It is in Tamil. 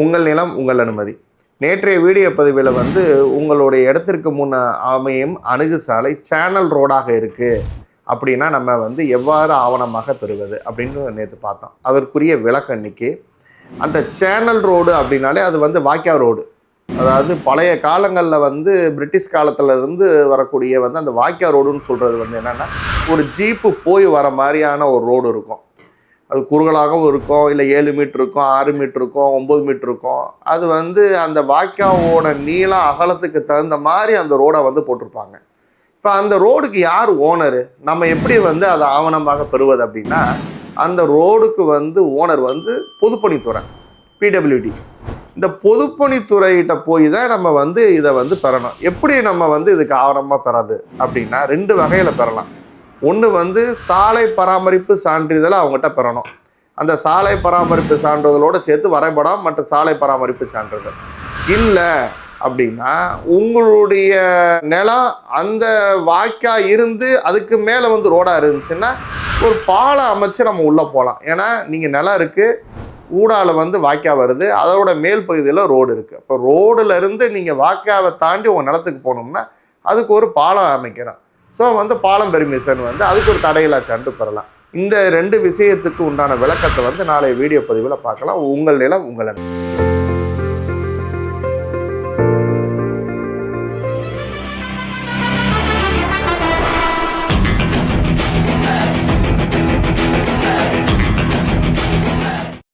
உங்கள் நிலம் உங்கள் அனுமதி. நேற்றைய வீடியோ பதிவில் வந்து உங்களுடைய இடத்திற்கு முன் அமையும் அணுகு சாலை சேனல் ரோடாக இருக்குது அப்படின்னா நம்ம வந்து எவ்வாறு ஆவணமாக பெறுவது அப்படின்னு நேற்று பார்த்தோம். அதற்குரிய விளக்கம் இன்னைக்கு அந்த சேனல் ரோடு அப்படின்னாலே அது வந்து வாக்கியா ரோடு. அதாவது பழைய காலங்களில் வந்து பிரிட்டிஷ் காலத்துல இருந்து வரக்கூடிய வந்து அந்த வாக்கியா ரோடுன்னு சொல்கிறது வந்து என்னென்னா ஒரு ஜீப்பு போய் வர மாதிரியான ஒரு ரோடு இருக்கும். அது குறுகலாகவும் இருக்கும் இல்லை ஏழு மீட்டர் இருக்கும் ஆறு மீட்டர் இருக்கும் ஒம்பது மீட்டர் இருக்கும். அது வந்து அந்த வாய்க்காவோட நீளம் அகலத்துக்கு தகுந்த மாதிரி அந்த ரோடை வந்து போட்டிருப்பாங்க. இப்போ அந்த ரோடுக்கு யார் ஓனரு நம்ம எப்படி வந்து அதை ஆவணமாக பெறுவது அப்படின்னா அந்த ரோடுக்கு வந்து ஓனர் வந்து பொதுப்பணித்துறை பிடபிள்யூடி இந்த பொதுப்பணித்துறையிட்ட போய் தான் நம்ம வந்து இதை வந்து பெறணும். எப்படி நம்ம வந்து இதுக்கு ஆவணமாக பெறாது அப்படின்னா ரெண்டு வகையில் பெறலாம். ஒன்று வந்து சாலை பராமரிப்பு சான்றிதழை அவங்ககிட்ட பெறணும். அந்த சாலை பராமரிப்பு சான்றிதழோடு சேர்த்து வரைபடம் மற்றும் சாலை பராமரிப்பு சான்றிதழ். இல்லை அப்படின்னா உங்களுடைய நிலம் அந்த வாய்க்கா இருந்து அதுக்கு மேலே வந்து ரோடாக இருந்துச்சுன்னா ஒரு பாலம் அமைச்சு நம்ம உள்ளே போகலாம் ஏன்னா நீங்கள் நிலம் இருக்குது ஊடால வந்து வாய்க்கா வருது அதோட மேல் பகுதியில் ரோடு இருக்குது அப்போ ரோடுலேருந்து நீங்கள் வாய்க்காவை தாண்டி உங்கள் நிலத்துக்கு போகணும்னா அதுக்கு ஒரு பாலம் அமைக்கணும். ஸோ வந்து பாலம் பெர்மிஷன் வந்து அதுக்கு ஒரு தடையில்லா சான்று பெறலாம் இந்த ரெண்டு விஷயத்துக்கு உண்டான விளக்கத்தை வந்து நாளைய வீடியோ பதிவில் பார்க்கலாம். உங்கள் நிலம் உங்கள்